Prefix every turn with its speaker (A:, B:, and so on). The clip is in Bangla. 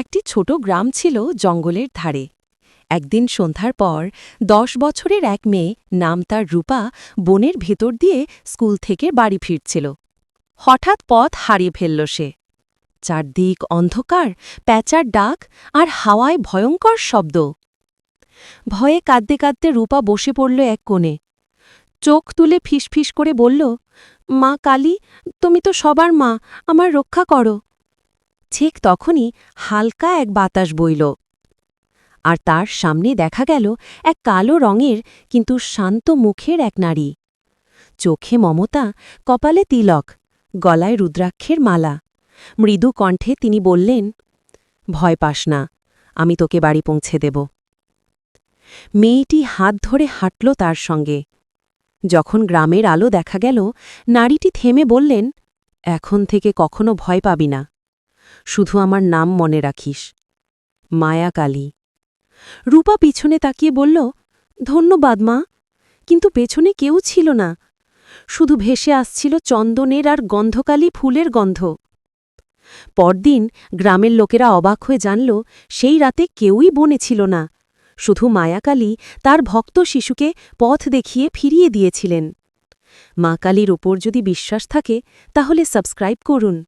A: একটি ছোট গ্রাম ছিল জঙ্গলের ধারে। একদিন সন্ধ্যার পর দশ বছরের এক মেয়ে নাম তার রূপা বনের ভেতর দিয়ে স্কুল থেকে বাড়ি ফিরছিল। হঠাৎ পথ হারিয়ে ফেলল সে। চারদিক অন্ধকার, প্যাঁচার ডাক আর হাওয়ায় ভয়ঙ্কর শব্দ। ভয়ে কাঁদতে কাঁদতে রূপা বসে পড়ল এক কোণে। চোখ তুলে ফিসফিস করে বলল, মা কালী, তুমি তো সবার মা, আমার রক্ষা করো। ঠিক তখনই হালকা এক বাতাস বইল। আর তার সামনে দেখা গেল এক কালো রঙের, কিন্তু শান্ত মুখের এক নারী। চোখে মমতা, কপালে তিলক, গলায় রুদ্রাক্ষের মালা। মৃদু কণ্ঠে তিনি বললেন, ভয় পাস না, আমি তোকে বাড়ি পৌঁছে দেব। মেয়েটি হাত ধরে হাঁটল তার সঙ্গে। যখন গ্রামের আলো দেখা গেল, নারীটি থেমে বললেন, এখন থেকে কখনো ভয় পাবি না। শুধু আমার নাম মনে রাখিস। মায়া কালী। রূপা পিছনে তাকিয়ে বলল, ধন্যবাদ মা, কিন্তু পেছনে কেউ ছিল না। শুধু ভেসে আসছিল চন্দনের আর গন্ধকালী ফুলের গন্ধ। পরদিন গ্রামের লোকেরা অবাক হয়ে জানল, সেই রাতে কেউই বনে ছিল না। শুধু মায়াকালী তার ভক্ত শিশুকে পথ দেখিয়ে ফিরিয়ে দিয়েছিলেন। মা কালীর ওপর যদি বিশ্বাস থাকে, তাহলে সাবস্ক্রাইব করুন।